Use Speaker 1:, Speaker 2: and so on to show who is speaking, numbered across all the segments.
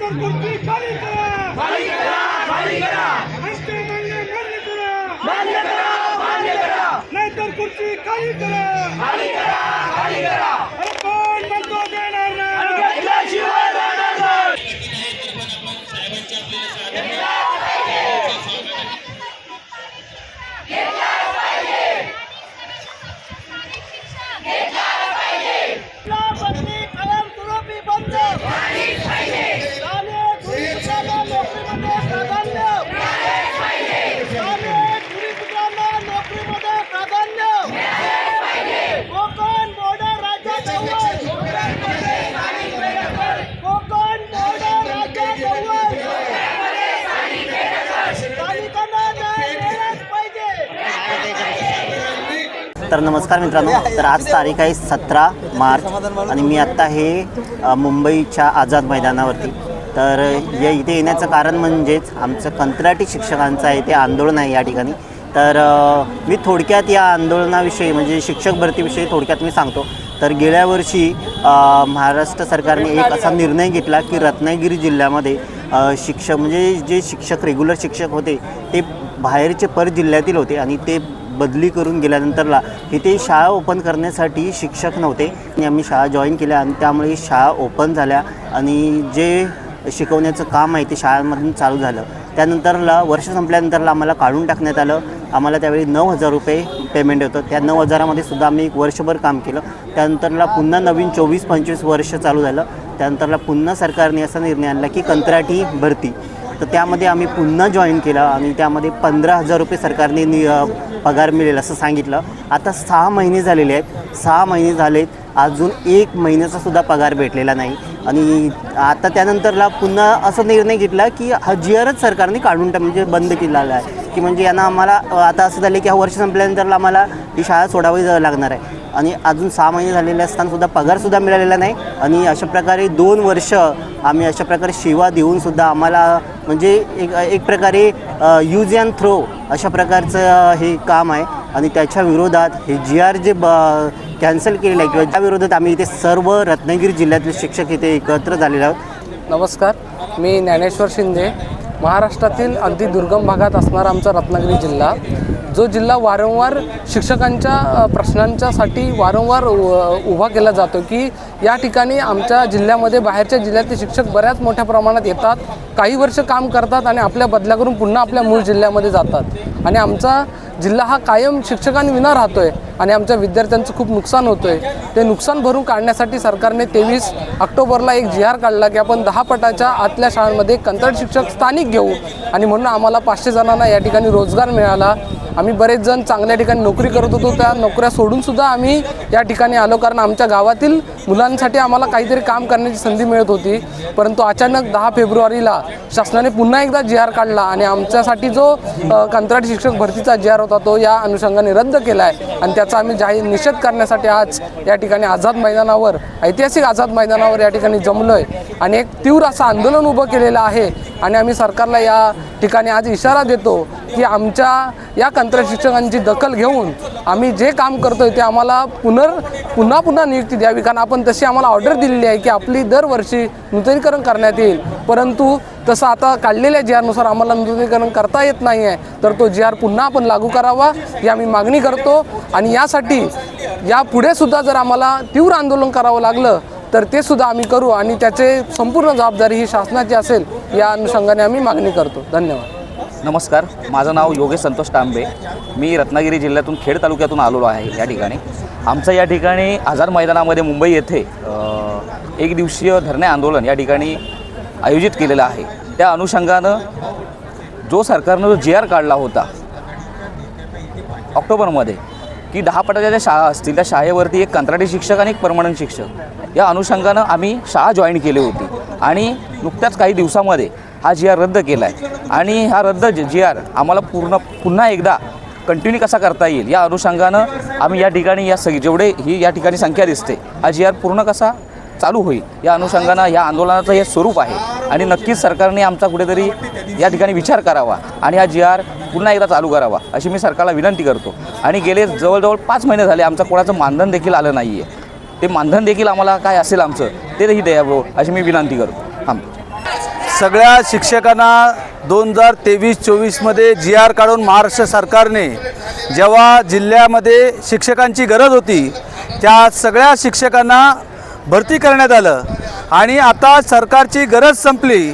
Speaker 1: नाहीतर खुर्ची खाली करा
Speaker 2: खाली करा खाली करा
Speaker 1: आमचे मागणे मान्य करा
Speaker 2: मान्य करा मान्य करा.
Speaker 1: नाहीतर खुर्ची खाली करा.
Speaker 2: खाली करा खाली करा.
Speaker 3: तर नमस्कार मित्रांनो तर आज तारीख आहे सतरा मार्च आणि मी आत्ता हे मुंबईच्या आझाद मैदानावरती. तर या इथे येण्याचं कारण म्हणजेच आमचं कंत्राटी शिक्षकांचं आहे ते आंदोलन आहे या ठिकाणी. तर मी थोडक्यात या आंदोलनाविषयी म्हणजे शिक्षक भरतीविषयी थोडक्यात मी सांगतो. तर गेल्या वर्षी महाराष्ट्र सरकारने एक असा निर्णय घेतला की रत्नागिरी जिल्ह्यामध्ये शिक्षक म्हणजे जे शिक्षक रेग्युलर शिक्षक होते ते बाहेरचे पर जिल्ह्यातील होते आणि ते बदली करून गेल्यानंतरला इथे शाळा ओपन करण्यासाठी शिक्षक नव्हते. आणि आम्ही शाळा जॉईन केल्या आणि त्यामुळे शाळा ओपन झाल्या. आणि जे शिकवण्याचं काम आहे ते शाळांमधून चालू झालं. त्यानंतरला वर्ष संपल्यानंतरला आम्हाला काढून टाकण्यात आलं. आम्हाला त्यावेळी नऊ हजार रुपये पेमेंट होतं. त्या नऊ हजारामध्ये सुद्धा आम्ही एक वर्षभर काम केलं. त्यानंतरला पुन्हा नवीन चोवीस पंचवीस वर्ष चालू झालं. त्यानंतरला पुन्हा सरकारने असा निर्णय आणला की कंत्राटी भरती. तर त्यामध्ये आम्ही पुन्हा जॉईन केलं आणि त्यामध्ये पंधरा हजार रुपये सरकारने नि पगार मिळेल असं सांगितलं. आता सहा महिने झालेले आहेत. सहा महिने झालेत. अजून एक महिन्याचा सुद्धा पगार भेटलेला नाही. आणि आता त्यानंतरला पुन्हा असं निर्णय घेतला की हा जी आरच सरकारने काढून टाक म्हणजे बंद केलेला आहे. की म्हणजे यांना आम्हाला आता असं झालं की हा वर्ष संपल्यानंतरला आम्हाला ही शाळा सोडावी लागणार आहे. आणि अजून सहा महिने झालेले असतानासुद्धा पगारसुद्धा मिळालेला नाही. आणि अशा प्रकारे दोन वर्ष आम्ही अशा प्रकारे सेवा देऊनसुद्धा आम्हाला म्हणजे एक एक प्रकारे यूज अँड थ्रो अशा प्रकारचं हे काम आहे. आणि त्याच्या विरोधात हे जी आर जे ब कॅन्सल केलेलं आहे. किंवा त्या विरोधात आम्ही इथे सर्व रत्नागिरी जिल्ह्यातले शिक्षक इथे एकत्र झालेले आहोत.
Speaker 4: नमस्कार. मी ज्ञानेश्वर शिंदे. महाराष्ट्रातील अगदी दुर्गम भागात असणारा आमचा रत्नागिरी जिल्हा. जो जिल्हा वारंवार शिक्षकांच्या प्रश्नांच्यासाठी वारंवार उभा केला जातो की या ठिकाणी आमच्या जिल्ह्यामध्ये बाहेरच्या जिल्ह्यातले शिक्षक बऱ्याच मोठ्या प्रमाणात येतात काही वर्ष काम करतात आणि आपल्या बदल्या करून पुन्हा आपल्या मूळ जिल्ह्यामध्ये जातात. आणि आमचा जिल्हा हा कायम शिक्षकांविना आहे आणि आमच्या विद्यार्थ्यांचं खूप नुकसान होतं आहे ते नुकसान भरून काढण्यासाठी सरकारने तेवीस ऑक्टोबरला एक जी आर काढला की आपण दहा पटाच्या आतल्या शाळांमध्ये कंत्राट शिक्षक स्थानिक घेऊ आणि म्हणून आम्हाला पाचशे जणांना या ठिकाणी रोजगार मिळाला. आम्ही बरेच जण चांगल्या ठिकाणी नोकरी करत होतो. त्या नोकऱ्या सोडूनसुद्धा आम्ही या ठिकाणी आलो कारण आमच्या गावातील मुलांसाठी आम्हाला काहीतरी काम करण्याची संधी मिळत होती. परंतु अचानक दहा फेब्रुवारीला शासनाने पुन्हा एकदा जी आर काढला आणि आमच्यासाठी जो कंत्राटी शिक्षक भरतीचा जी आर होता तो या अनुषंगाने रद्द केला आहे आणि त्याचा आम्ही जाहीर निषेध करण्यासाठी आज या ठिकाणी आझाद मैदानावर ऐतिहासिक आझाद मैदानावर या ठिकाणी जमलो आहे आणि एक तीव्र असं आंदोलन उभं केलेलं आहे आणि आम्ही सरकारला या ठिकाणी आज इशारा देतो की आमच्या या कंत्राट शिक्षकांची दखल घेऊन आम्ही जे काम करतो आहे ते आम्हाला पुनर् पुन्हा पुन्हा नियुक्ती द्यावी. कारण आपण तशी आम्हाला ऑर्डर दिलेली आहे की आपली दरवर्षी नूतनीकरण करण्यात येईल. परंतु तसं आता काढलेल्या जी आरनुसार आम्हाला नूतनीकरण करता येत नाही आहे तर तो जी आर पुन्हा आपण लागू करावा ही आम्ही मागणी करतो. आणि यासाठी यापुढे सुद्धा जर आम्हाला तीव्र आंदोलन करावं लागलं तर ते सुद्धा आम्ही करू. आणि त्याचे संपूर्ण जबाबदारी ही शासनाची असेल या अनुषंगाने आम्ही मागणी करतो. धन्यवाद.
Speaker 5: नमस्कार माझं नाव योगेश संतोष तांबे. मी रत्नागिरी जिल्ह्यातून खेड तालुक्यातून आलेलो आहे या ठिकाणी. आमचं या ठिकाणी आझाद मैदानामध्ये मुंबई येथे एक दिवसीय धरणे आंदोलन या ठिकाणी आयोजित केलेलं आहे. त्या अनुषंगानं जो सरकारनं जो जी आर काढला होता ऑक्टोबरमध्ये की दहा पटाच्या ज्या शाळा असतील त्या शाळेवरती एक कंत्राटी शिक्षक आणि एक परमनंट शिक्षक या अनुषंगानं आम्ही शाळा जॉईन केली होती. आणि नुकत्याच काही दिवसामध्ये हा जी आर रद्द केला आहे आणि हा रद्द जी आर आम्हाला पूर्ण पुन्हा एकदा कंटिन्यू कसा करता येईल या अनुषंगानं आम्ही या ठिकाणी या सग जेवढे ही या ठिकाणी संख्या दिसते हा जी आर पूर्ण कसा चालू होईल या अनुषंगानं या आंदोलनाचं हे स्वरूप आहे. आणि नक्कीच सरकारने आमचा कुठेतरी या ठिकाणी विचार करावा आणि हा जी आर पुन्हा एकदा चालू करावा अशी मी सरकारला विनंती करतो. आणि गेले जवळजवळ पाच महिने झाले आमचा कोणाचं मानधन देखील आलं नाही आहे ते मानधन देखील आम्हाला काय असेल आमचं तेही द्यावं अशी मी विनंती करतो. थांब.
Speaker 6: सगळ्या शिक्षकांना दोन हजार तेवीस चोवीसमध्ये जी आर काढून महाराष्ट्र सरकारने जेव्हा जिल्ह्यामध्ये शिक्षकांची गरज होती त्या सगळ्या शिक्षकांना भरती करण्यात आलं. आणि आता सरकारची गरज संपली.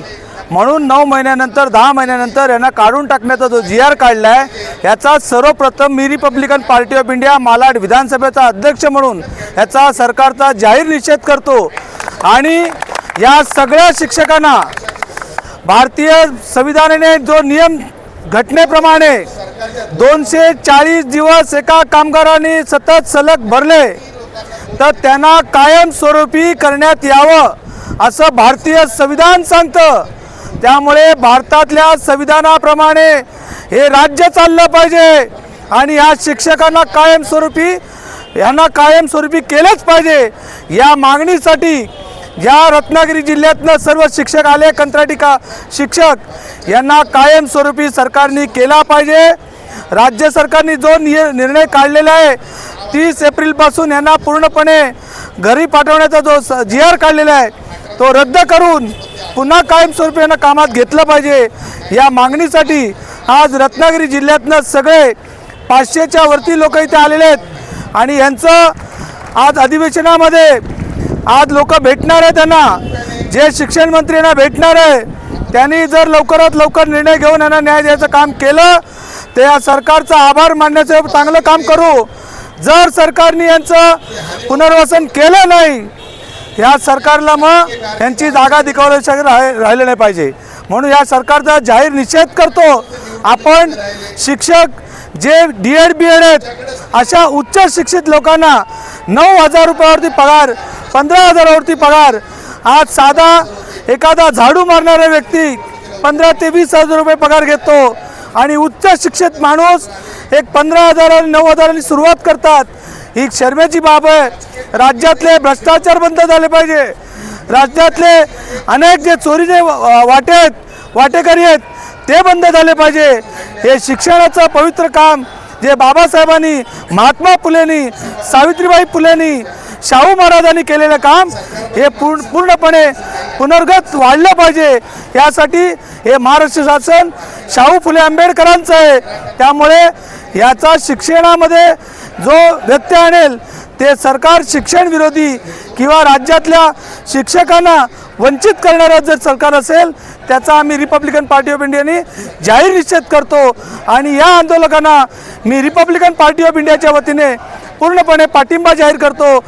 Speaker 6: म्हणून नऊ महिन्यानंतर दहा महिन्यानंतर यांना काढून टाकण्याचा जो जी आर काढला आहे याचा सर्वप्रथम मी Republican party of India Malad विधानसभेचा अध्यक्ष म्हणून याचा सरकारचा जाहीर निषेध करतो. आणि या सगळ्या शिक्षकांना भारतीय संविधानाने जो नियम घटनेप्रमाणे दोनशे चाळीस दिवस एका कामगाराने सतत सलग भरले तर त्यांना कायमस्वरूपी करण्यात यावं असं भारतीय संविधान सांगतं. त्यामुळे भारतातल्या संविधानाप्रमाणे हे राज्य चाललं पाहिजे आणि या शिक्षकांना कायमस्वरूपी यांना कायमस्वरूपी केलंच पाहिजे या मागणीसाठी या रत्नागिरी जिल्ह्यातनं सर्व शिक्षक आले कंत्राटी का शिक्षक यांना कायमस्वरूपी सरकारने केला पाहिजे. राज्य सरकारने जो निय निर्णय काढलेला आहे तीस एप्रिलपासून यांना पूर्णपणे घरी पाठवण्याचा जो जी आर काढलेला आहे तो रद्द करून पुन्हा कायमस्वरूपी यांना कामात घेतलं पाहिजे. या मागणीसाठी आज रत्नागिरी जिल्ह्यातनं सगळे पाचशेच्या वरती लोक इथे आलेले आहेत. आणि यांचं आज अधिवेशनामध्ये आज लोक भेटणार आहे त्यांना. जे शिक्षण मंत्रींना भेटणार आहे त्यांनी जर लवकरात लवकर निर्णय घेऊन यांना न्याय द्यायचं काम केलं तर या सरकारचा आभार मानण्याचं चांगलं काम करू. जर सरकारने यांचं पुनर्वसन केलं नाही या सरकारला मग यांची जागा दिखावल्याशिवाय राह राहिलं नाही पाहिजे. म्हणून या सरकारचा जाहीर निषेध करतो. आपण शिक्षक जे डी एड बी एड आहेत अशा उच्च शिक्षित लोकांना नऊ हजार रुपयावरती पगार पंधरा हजारावरती पगार. आज साधा एखादा झाडू मारणारा व्यक्ती पंधरा ते वीस हजार रुपये पगार घेतो. आणि उच्च शिक्षित माणूस एक पंधरा हजार आणि नऊ हजारांनी सुरुवात करतात. ही शर्मेची बाब आहे. राज्यातले भ्रष्टाचार बंद झाले पाहिजे. राज्यातले अनेक जे चोरीचे वाटे आहेत वाटेकरी आहेत ते बंद झाले पाहिजे. हे शिक्षणाचं पवित्र काम जे बाबासाहेबांनी महात्मा फुलेनी सावित्रीबाई फुलेनी शाहू महाराजांनी केलेलं काम हे पूर्ण पूर्णपणे पुनर्गत वाढलं पाहिजे. यासाठी हे महाराष्ट्र शासन शाहू फुले आंबेडकरांचं आहे. त्यामुळे याचा शिक्षणामध्ये जो व्यत्यय आणेल ते सरकार शिक्षण विरोधी किंवा राज्यातल्या शिक्षकांना वंचित करणारं जर सरकार असेल त्याचा आम्ही रिपब्लिकन पार्टी ऑफ इंडियाने जाहीर निषेध करतो. आणि या आंदोलकांना मी रिपब्लिकन पार्टी ऑफ इंडियाच्या वतीने पूर्णपणे पाठिंबा जाहीर करतो.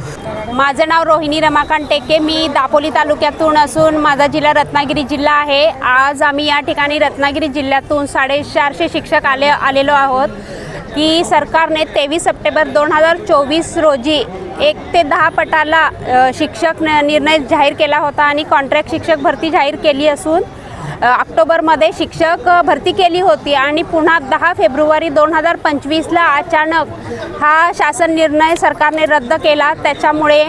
Speaker 4: माझं नाव रोहिणी रमाकांत टेके मी दापोली तालुक्यातून असून माझा जिल्हा रत्नागिरी जिल्हा आहे. आज आम्ही या ठिकाणी रत्नागिरी जिल्ह्यातून साडेचारशे शिक्षक आले आलेलो आहोत. की सरकारने तेवीस सप्टेंबर दोन हजार चोवीस रोजी एक ते दहा पटाला शिक्षक न- निर्णय जाहीर केला होता आणि कॉन्ट्रॅक्ट शिक्षक भरती जाहीर केली असून ऑक्टोबरमध्ये शिक्षक भरती केली होती आणि पुन्हा दहा फेब्रुवारी दोन हजार पंचवीसला अचानक हा शासन निर्णय सरकारने रद्द केला. त्याच्यामुळे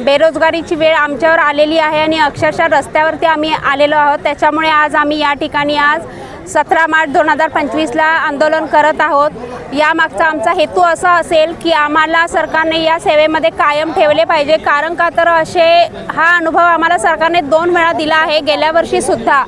Speaker 4: बेरोजगारीची वेळ आमच्यावर आलेली आहे आणि अक्षरशः रस्त्यावरती आम्ही आलेलो आहोत. त्याच्यामुळे आज आम्ही या ठिकाणी आज सतरा मार्च दोन हजार पंचवीसला आंदोलन करत आहोत. यामागचा आमचा हेतू असा असेल की आम्हाला सरकारने या सेवेमध्ये कायम ठेवले पाहिजे. कारण का तर असे हा अनुभव आम्हाला सरकारने दोन वेळा दिला आहे. गेल्या वर्षीसुद्धा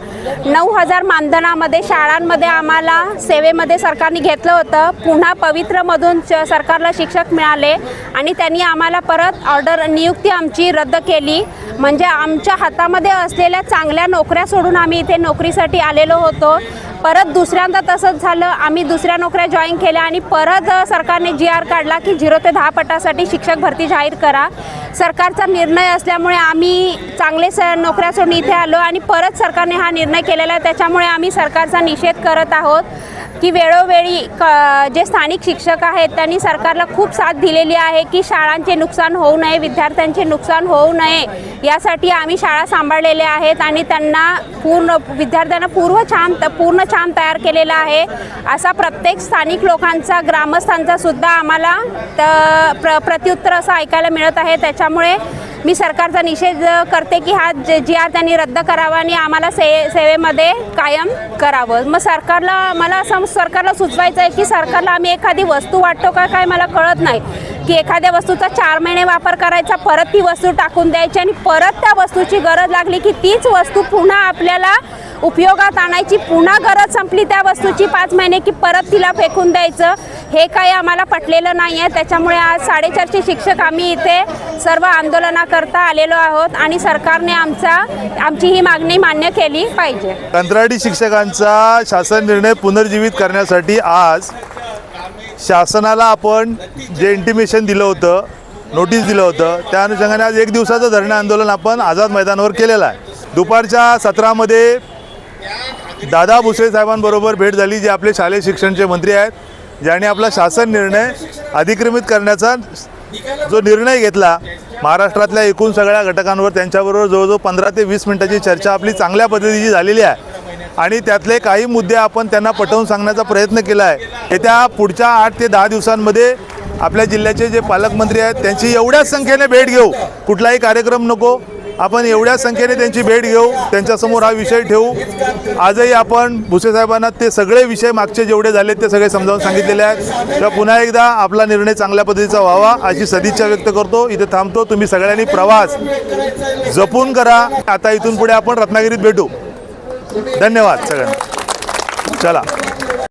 Speaker 4: नऊ हजार मानधनामध्ये शाळांमध्ये आम्हाला सेवेमध्ये सरकारने घेतलं होतं. पुन्हा पवित्रमधून च- सरकारला शिक्षक मिळाले आणि त्यांनी आम्हाला परत ऑर्डर नियुक्ती आमची रद्द केली. म्हणजे आमच्या हातामध्ये असलेल्या चांगल्या नोकऱ्या सोडून आम्ही इथे नोकरीसाठी आलेलो होतो. परत दुसऱ्यांदा तसंच झालं. आम्ही दुसऱ्या नोकऱ्या जॉईन केल्या आणि परत सरकारने जी आर काढला की झिरो ते दहा पटासाठी शिक्षक भरती जाहीर करा. सरकारचा निर्णय असल्यामुळे आम्ही चांगले स नोकऱ्या सोडून इथे आलो आणि परत सरकारने हा निर्णय केलेला आहे. त्याच्यामुळे आम्ही सरकारचा निषेध करत आहोत. की वेळोवेळी क जे स्थानिक शिक्षक आहेत त्यांनी सरकारला खूप साथ दिलेली आहे की शाळांचे नुकसान होऊ नये विद्यार्थ्यांचे नुकसान होऊ नये यासाठी आम्ही शाळा सांभाळलेल्या आहेत आणि त्यांना पूर्ण विद्यार्थ्यांना पूर्व छान पूर्ण छान तयार केलेला आहे. असा प्रत्येक स्थानिक लोकांचा ग्रामस्थांचा सुद्धा आम्हाला त- प्र प्रत्युत्तर असं ऐकायला मिळत आहे. त्याच्यामुळे मी सरकारचा निषेध करते की हा जे जी आर त्यांनी रद्द करावा आणि आम्हाला से सेवेमध्ये कायम करावं. मग सरकारला मला असं सरकारला सुचवायचं आहे की सरकारला आम्ही एखादी वस्तू वाटतो का काय मला कळत नाही. की एखाद्या वस्तूचा चार महिने वापर करायचा परत ती वस्तू टाकून द्यायची आणि परत त्या वस्तूची गरज लागली की तीच वस्तू पुन्हा आपल्याला उपयोगात आणायची पुन्हा गरज संपली त्या वस्तूची पाच महिने की परत तिला फेकून द्यायचं. हे काही आम्हाला पटलेलं नाही आहे त्याच्यामुळे आज साडेचारशे शिक्षक आम्ही इथे सर्व आंदोलनाकरता आलेलो आहोत आणि सरकारने आमचा आमची ही मागणी मान्य केली पाहिजे.
Speaker 7: कंत्राटी शिक्षकांचा शासन निर्णय पुनर्जीवित करण्यासाठी आज शासनाला आपण जे इंटिमेशन दिलं होतं नोटीस दिलं होतं त्या अनुषंगाने आज एक दिवसाचं धरणे आंदोलन आपण आझाद मैदानावर केलेलं आहे. दुपारच्या सत्रामध्ये दादा भुसे साहेबांबरोबर भेट झाली जे आपले शालेय शिक्षणचे मंत्री आहेत ज्यांनी आपला शासन निर्णय अधिक्रमित करण्याचा जो निर्णय घेतला महाराष्ट्रातल्या एकूण सगळ्या घटकांवर त्यांच्याबरोबर जवळजवळ पंधरा ते वीस मिनिटाची चर्चा आपली चांगल्या पद्धतीची झालेली आहे. आणि त्यातले काही मुद्दे आपण त्यांना पटवून सांगण्याचा प्रयत्न केला आहे. येत्या पुढच्या आठ ते दहा दिवसांमध्ये आपल्या जिल्ह्याचे जे पालकमंत्री आहेत त्यांची एवढ्याच संख्येने भेट घेऊ. कुठलाही कार्यक्रम नको. आपण एवढ्या संख्येने त्यांची भेट घेऊ त्यांच्यासमोर हा विषय ठेवू. आजही आपण भुसे साहेबांना ते सगळे विषय मागचे जेवढे झालेत ते सगळे समजावून सांगितलेले आहेत. तेव्हा पुन्हा एकदा आपला निर्णय चांगल्या पद्धतीचा व्हावा अशी सदिच्छा व्यक्त करतो. इथे थांबतो. तुम्ही सगळ्यांनी प्रवास जपून करा. आता इथून पुढे आपण रत्नागिरीत भेटू. धन्यवाद सगळ्यांना. चला.